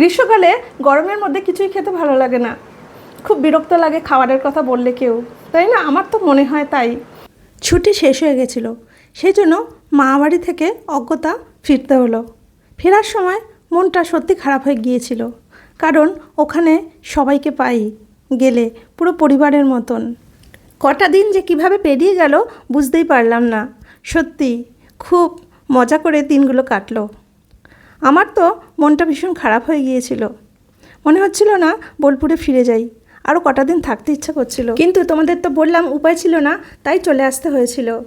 গ্রীষ্মকালে গরমের মধ্যে কিছুই খেতে ভালো লাগে না। খুব বিরক্ত লাগে খাবারের কথা বললে কেউ, তাই না? আমার তো মনে হয় তাই। ছুটি শেষ হয়ে গেছিল সেই জন্য মা বাড়ি থেকে অজ্ঞতা ফিরতে হলো। ফেরার সময় মনটা সত্যি খারাপ হয়ে গিয়েছিল, কারণ ওখানে সবাইকে পাই, গেলে পুরো পরিবারের মতন। কটা দিন যে কীভাবে পেরিয়ে গেল বুঝতেই পারলাম না। সত্যি খুব মজা করে দিনগুলো কাটলো। আমার তো মনটা ভীষণ খারাপ হয়ে গিয়েছিল। মনে হচ্ছিল না বোলপুরে ফিরে যাই। আরও কটা দিন থাকতে ইচ্ছা করছিল। কিন্তু তোমাদের তো বললাম উপায় ছিল না, তাই চলে আসতে হয়েছিল।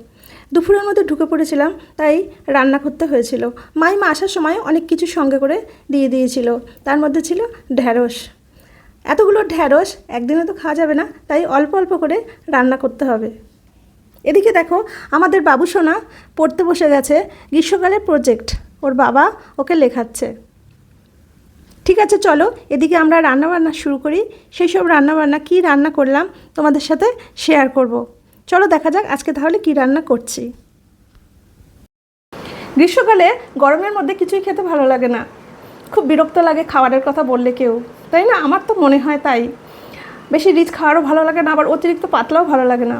দুপুরের মধ্যে ঢুকে পড়েছিলাম, তাই রান্না করতে হয়েছিল। মাই মা আসার সময় অনেক কিছু সঙ্গে করে দিয়ে দিয়েছিল। তার মধ্যে ছিল ঢ্যাঁড়স। এতগুলো ঢ্যাঁড়স একদিনে তো খাওয়া যাবে না, তাই অল্প অল্প করে রান্না করতে হবে। এদিকে দেখো, আমাদের বাবুসোনা পড়তে বসে গেছে গ্রীষ্মকালের প্রজেক্ট। ওর বাবা ওকে লেখাচ্ছে। ঠিক আছে, চলো, এদিকে আমরা রান্নাবান্না শুরু করি। সেই সব রান্নাবান্না, কী রান্না করলাম তোমাদের সাথে শেয়ার করব। চলো, দেখা যাক আজকে তাহলে কী রান্না করছি। গ্রীষ্মকালে গরমের মধ্যে কিছুই খেতে ভালো লাগে না। খুব বিরক্ত লাগে খাবারের কথা বললে কেউ, তাই না? আমার তো মনে হয় তাই। বেশি রিচ খাওয়ারও ভালো লাগে না, আবার অতিরিক্ত পাতলাও ভালো লাগে না।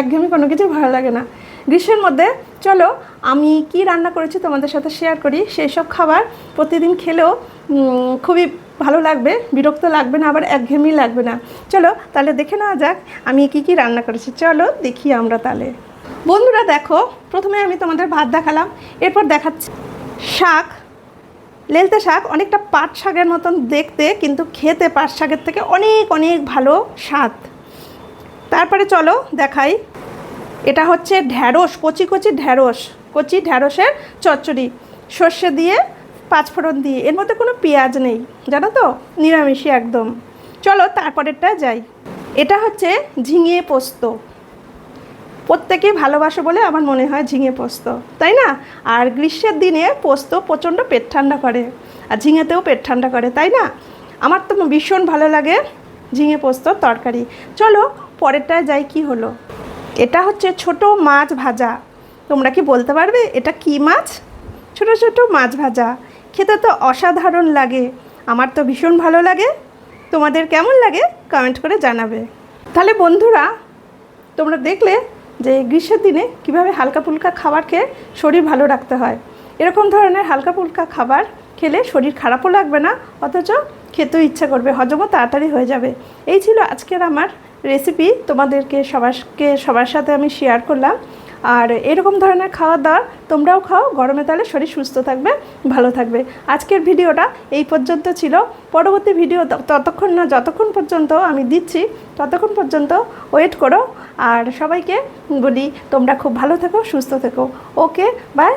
একঘেয়েমি কোনো কিছু ভালো লাগে না। গ্রীষ্মের মধ্যে চলো, আমি কি রান্না করেছি তোমাদের সাথে শেয়ার করি। সেই সব খাবার প্রতিদিন খেলেও খুবই ভালো লাগবে, বিরক্ত লাগবে না, আবার একঘেয়েমি লাগবে না। চলো, তাহলে দেখে নেওয়া যাক আমি কি কি রান্না করেছি। চলো, দেখি আমরা তাহলে। বন্ধুরা দেখো, প্রথমে আমি তোমাদের ভাত দেখালাম, এরপর দেখাচ্ছি শাক। লেলতে শাক অনেকটা পাট শাকের মতন দেখতে, কিন্তু খেতে পাট শাকের থেকে অনেক অনেক ভালো স্বাদ। তারপরে চলো, দেখাই এটা হচ্ছে ঢ্যাঁড়স কচি কচি ঢ্যাঁড়স কচি ঢ্যাঁড়সের চচ্চড়ি। সর্ষে দিয়ে পাঁচফোড়ন দিয়ে, এর মধ্যে কোনো পেঁয়াজ নেই, জানো তো? নিরামিষই একদম। চলো তারপরেরটা যাই। এটা হচ্ছে ঝিঙে পোস্ত। প্রত্যেকে ভালোবাসে বলে আমার মনে হয় ঝিঙে পোস্ত, তাই না? আর গ্রীষ্মের দিনে পোস্ত প্রচণ্ড পেট ঠান্ডা করে, আর ঝিঙেতেও পেট ঠান্ডা করে, তাই না? আমার তো ভীষণ ভালো লাগে ঝিঙে পোস্ত তরকারি। চলো পরেরটায় যাই কি হলো। এটা হচ্ছে ছোট মাছ ভাজা। তোমরা কি বলতে পারবে? এটা কি মাছ? ছোট ছোট মাছ ভাজা। খেতে তো অসাধারণ লাগে। আমার তো ভীষণ ভালো লাগে। তোমাদের কেমন লাগে? কমেন্ট করে জানাবে। তাহলে বন্ধুরা, তোমরা দেখলে যে গ্রীষ্মের দিনে কীভাবে হালকা ফুলকা খাবার খেয়ে শরীর ভালো রাখতে হয়। এরকম ধরনের হালকা ফুলকা খাবার খেলে শরীর খারাপও লাগবে না, অথচ খেতেও ইচ্ছা করবে, হজমও তাড়াতাড়ি হয়ে যাবে। এই ছিল আজকের আমার রেসিপি তোমাদেরকে সবারকে সবার সাথে আমি শেয়ার করলাম। আর এরকম ধরনের খাওয়া দাওয়া তোমরাও খাও, গরমে তাহলে শরীর সুস্থ থাকবে, ভালো থাকবে। আজকের ভিডিওটা এই পর্যন্ত ছিল। পরবর্তী ভিডিও ততক্ষণ না, যতক্ষণ পর্যন্ত আমি দিচ্ছি, ততক্ষণ পর্যন্ত ওয়েট করো। আর সবাইকে বলি, তোমরা খুব ভালো থেকো, সুস্থ থেকো। Okay bye